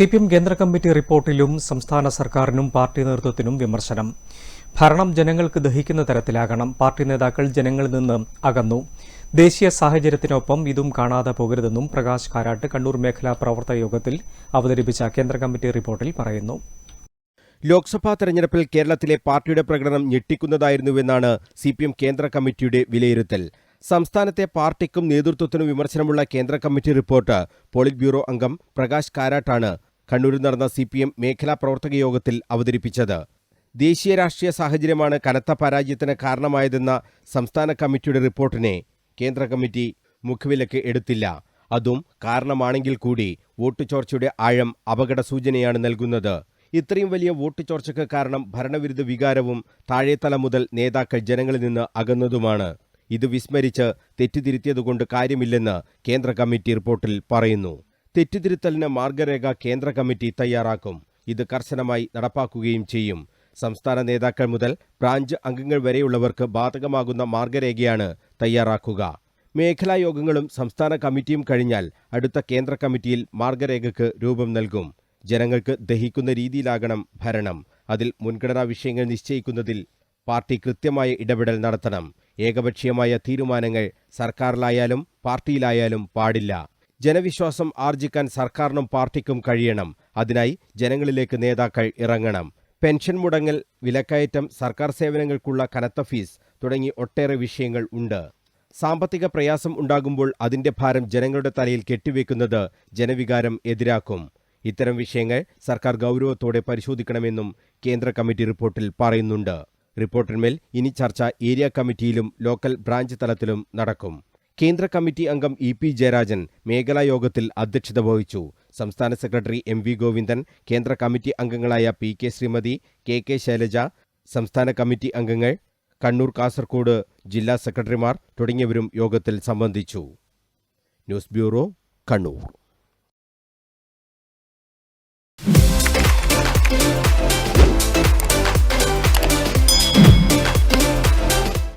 C P M കേന്ദ്ര committee റിപ്പോർട്ടിലും സംസ്ഥാന സർക്കാരിനും പാർട്ടി നേതൃത്വത്തിനും വിമർശനം. ഭരണം ജനങ്ങൾക്ക് ദഹിക്കുന്ന തരത്തിലാകണം. പാർട്ടി നേതാക്കൾ ജനങ്ങളിൽ നിന്ന് അകന്നു. ദേശീയ സാഹചര്യത്തിനൊപ്പം ഇതും കാണാതെ പോകരുതെന്നും പ്രകാശ് കാരാട്ട് കണ്ണൂർ മേഖലാ പ്രവർത്തക യോഗത്തിൽ അവതരിപ്പിച്ച കേന്ദ്ര കമ്മിറ്റി റിപ്പോർട്ടിൽ പറയുന്നു. ലോക്സഭാ തെരഞ്ഞെടുപ്പിൽ കേരളത്തിലെ പാർട്ടിയുടെ പ്രകടനം ഞെട്ടിക്കുന്നതായിരുന്നുവെന്നാണ് സി പി എം കേന്ദ്ര കമ്മിറ്റിയുടെ വിലയിരുത്തൽ. സംസ്ഥാനത്തെ പാർട്ടിക്കും നേതൃത്വത്തിനും വിമർശനമുള്ള കേന്ദ്ര കമ്മിറ്റി റിപ്പോർട്ട് പോളിറ്റ് ബ്യൂറോ അംഗം പ്രകാശ് കാരാട്ടാണ് കണ്ണൂരിൽ നടന്ന സി പി എം മേഖലാ പ്രവർത്തക യോഗത്തിൽ അവതരിപ്പിച്ചത്. ദേശീയ രാഷ്ട്രീയ സാഹചര്യമാണ് കനത്ത പരാജയത്തിന് കാരണമായതെന്ന സംസ്ഥാന കമ്മിറ്റിയുടെ റിപ്പോർട്ടിനെ കേന്ദ്ര കമ്മിറ്റി മുഖവിലക്ക് എടുത്തില്ല. അതും കാരണമാണെങ്കിൽ കൂടി വോട്ട് ചോർച്ചയുടെ ആഴം അപകട സൂചനയാണ് നൽകുന്നത്. ഇത്രയും വലിയ വോട്ട് ചോർച്ചയ്ക്ക് കാരണം ഭരണവിരുദ്ധ വികാരവും താഴേത്തല മുതൽ നേതാക്കൾ ജനങ്ങളിൽ നിന്ന് അകന്നതുമാണ്. ഇത് വിസ്മരിച്ച് തെറ്റിതിരുത്തിയതുകൊണ്ട് കാര്യമില്ലെന്ന് കേന്ദ്ര കമ്മിറ്റി റിപ്പോർട്ടിൽ പറയുന്നു. തെറ്റുതിരുത്തലിന് മാർഗരേഖ കേന്ദ്ര കമ്മിറ്റി തയ്യാറാക്കും. ഇത് കർശനമായി നടപ്പാക്കുകയും ചെയ്യും. സംസ്ഥാന നേതാക്കൾ മുതൽ ബ്രാഞ്ച് അംഗങ്ങൾ വരെയുള്ളവർക്ക് ബാധകമാകുന്ന മാർഗരേഖയാണ് തയ്യാറാക്കുക. മേഖലാ യോഗങ്ങളും സംസ്ഥാന കമ്മിറ്റിയും കഴിഞ്ഞാൽ അടുത്ത കേന്ദ്ര കമ്മിറ്റിയിൽ മാർഗരേഖയ്ക്ക് രൂപം നൽകും. ജനങ്ങൾക്ക് ദഹിക്കുന്ന രീതിയിലാകണം ഭരണം. അതിൽ മുൻഗണനാ വിഷയങ്ങൾ നിശ്ചയിക്കുന്നതിൽ പാർട്ടി കൃത്യമായ ഇടപെടൽ നടത്തണം. ഏകപക്ഷീയമായ തീരുമാനങ്ങൾ സർക്കാരിലായാലും പാർട്ടിയിലായാലും പാടില്ല. ജനവിശ്വാസം ആർജിക്കാൻ സർക്കാരിനും പാർട്ടിക്കും കഴിയണം. അതിനായി ജനങ്ങളിലേക്ക് നേതാക്കൾ ഇറങ്ങണം. പെൻഷൻ മുടങ്ങൽ വിലക്കയറ്റം സർക്കാർ സേവനങ്ങൾക്കുള്ള കനത്ത ഫീസ് തുടങ്ങി ഒട്ടേറെ വിഷയങ്ങൾ ഉണ്ട്. സാമ്പത്തിക പ്രയാസം ഉണ്ടാകുമ്പോൾ അതിന്റെ ഭാരം ജനങ്ങളുടെ തലയിൽ കെട്ടിവെക്കുന്നത് ജനവികാരം എതിരാക്കും. ഇത്തരം വിഷയങ്ങൾ സർക്കാർ ഗൗരവത്തോടെ പരിശോധിക്കണമെന്നും കേന്ദ്ര കമ്മിറ്റി റിപ്പോർട്ടിൽ പറയുന്നുണ്ട്. റിപ്പോർട്ടിന്മേൽ ഇനി ചർച്ച ഏരിയ കമ്മിറ്റിയിലും ലോക്കൽ ബ്രാഞ്ച് തലത്തിലും നടക്കും. കേന്ദ്ര കമ്മിറ്റി അംഗം ഇ പി ജയരാജൻ മേഖലാ യോഗത്തിൽ അധ്യക്ഷത വഹിച്ചു. സംസ്ഥാന സെക്രട്ടറി എം വി ഗോവിന്ദൻ കേന്ദ്ര കമ്മിറ്റി അംഗങ്ങളായ P K Sreemathi K K Shailaja സംസ്ഥാന കമ്മിറ്റി അംഗങ്ങൾ കണ്ണൂർ കാസർകോട് ജില്ലാ സെക്രട്ടറിമാർ തുടങ്ങിയവരും യോഗത്തിൽ സംബന്ധിച്ചു. News bureau Kannur.